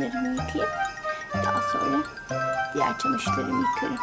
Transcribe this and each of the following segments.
çamaşırlarımı yıkayıp daha sonra diğer çamaşırlarımı yıkarım.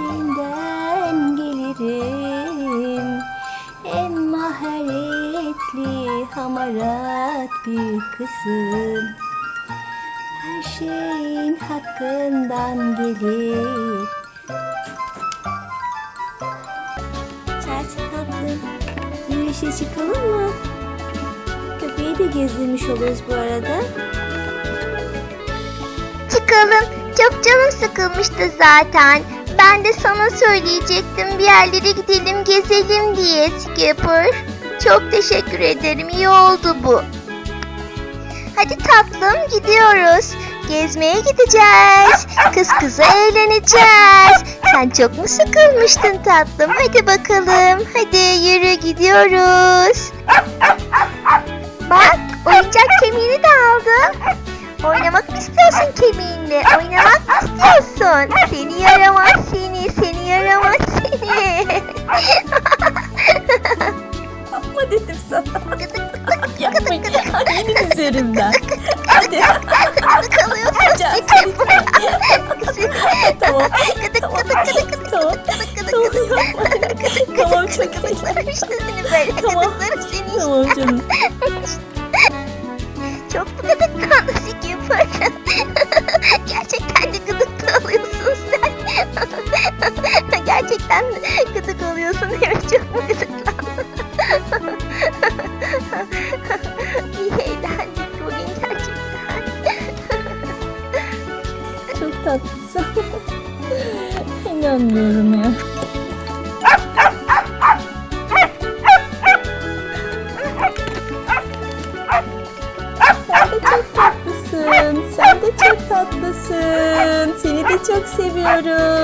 Üstesinden gelirim. En maharetli hamarat bir kızım. Her şeyin hakkından gelir. Chelsea tatlım, yürüyüşe çıkalım mı? Köpeği de gezdirmiş oluruz bu arada. Çıkalım. Çok canım sıkılmıştı zaten. Ben de sana söyleyecektim bir yerlere gidelim gezelim diye Skipper. Çok teşekkür ederim. iyi oldu bu. Hadi tatlım gidiyoruz. Gezmeye gideceğiz. Kız kıza eğleneceğiz. Sen çok mu sıkılmıştın tatlım? Hadi bakalım. Hadi yürü gidiyoruz. Bak oyuncak kemiğini de aldım. Oynamak mı istiyorsun kemiğinle? Oynamak mı istiyorsun? Seni yaramaz seni, seni yaramaz seni. Yapma dedim sana. Yapmayın. Benim üzerimden. Hadi. gıdık alıyorsun. Chelsea. tamam. Tamam. Tamam. Tamam yapma. Tamam çok iyi. İşte seni böyle. Tamam. Seni. Tamam canım. Çok gıdıklandı Gerçekten gıdık alıyorsun evet çok mu gıdıklandın? İyi eğlendik bugün gerçekten. Çok tatlısın. İnanmıyorum ya. Sen de çok tatlısın. Sen. Seni de çok seviyoruz.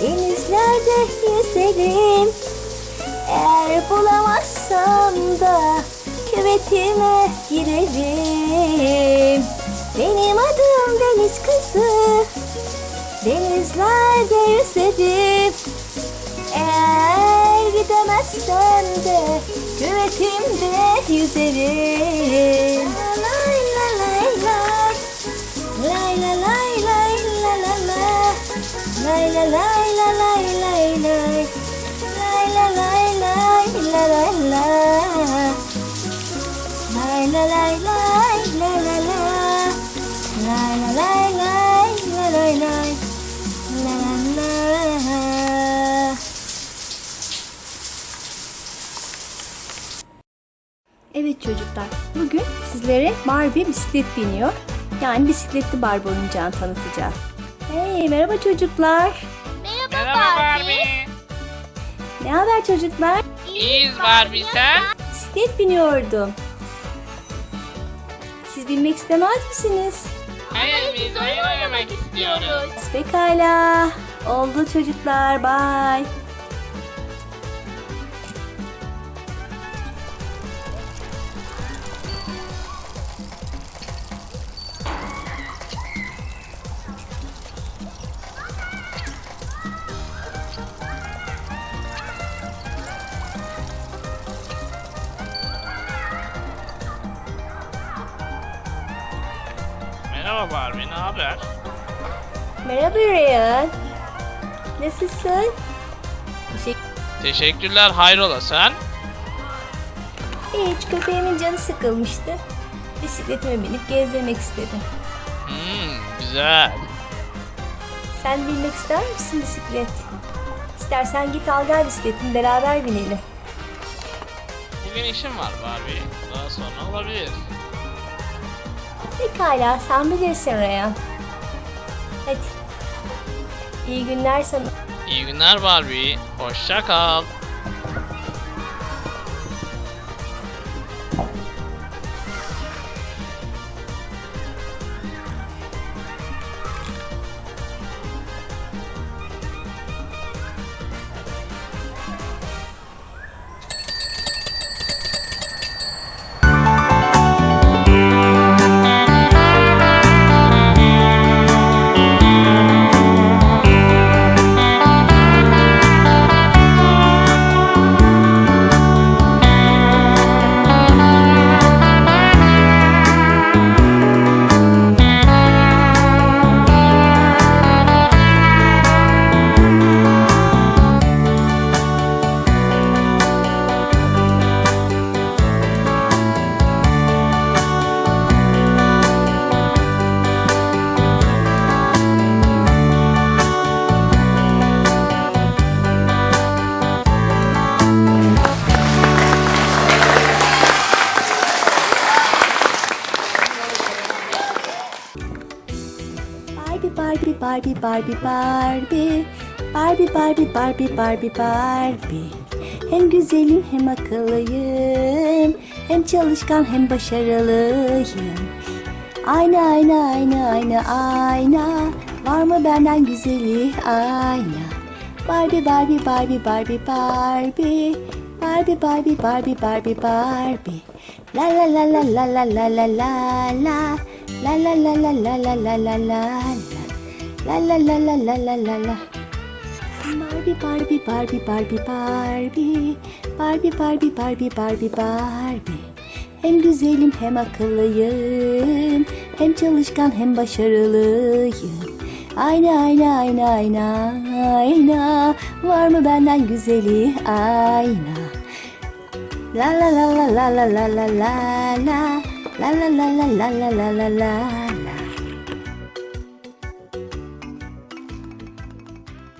Denizlerde yüzerim. Eğer bulamazsam da Küvetime girerim. Benim adım deniz kızı. Denizlerde yüzerim. Eğer gidemezsem de Küvetimde yüzerim Evet çocuklar, bugün sizlere Barbie bisiklet biniyor. Yani bisikletli Barbie oyuncağını tanıtacağız. Hey, merhaba çocuklar. Merhaba Barbie. Ne haber çocuklar? İyiyiz Barbie sen? Bisiklet biniyordum. Siz binmek istemez misiniz? Hayır biz oyun oynamak istiyoruz. Pekala. Oldu çocuklar. Bye. Merhaba Barbie, ne haber? Merhaba Ryan. Nasılsın? Teşekkür Teşekkürler, hayrola sen? Hiç köpeğimin canı sıkılmıştı. Bisikletime binip gezdirmek istedim. Hmm, güzel. Sen binmek ister misin bisiklet? İstersen git al gel bisikletini beraber binelim. Bugün işim var Barbie. Daha sonra olabilir. Pekala sen bilirsin Ryan. Hadi. İyi günler sana. İyi günler Barbie. Hoşça kal. Barbie Barbie Barbie Barbie Barbie Barbie Barbie Barbie Hem güzelim hem akıllıyım Hem çalışkan hem başarılıyım Ayna ayna ayna ayna ayna Var mı benden güzeli ayna Barbie Barbie Barbie Barbie Barbie Barbie Barbie Barbie Barbie Barbie La la la la la la la la la la La la la la la la la la la La la la la la la la la Barbie Barbie Barbie Barbie Barbie Barbie Barbie Barbie Barbie Barbie Hem güzelim hem akıllıyım Hem çalışkan hem başarılıyım Ayna ayna ayna ayna ayna Var mı benden güzeli ayna La la la la la la la la la la La la la la la la la la la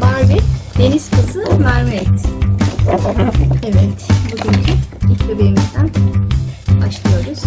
Barbie, deniz kızı Mermaid. Evet, bugünkü ilk bebeğimizden başlıyoruz.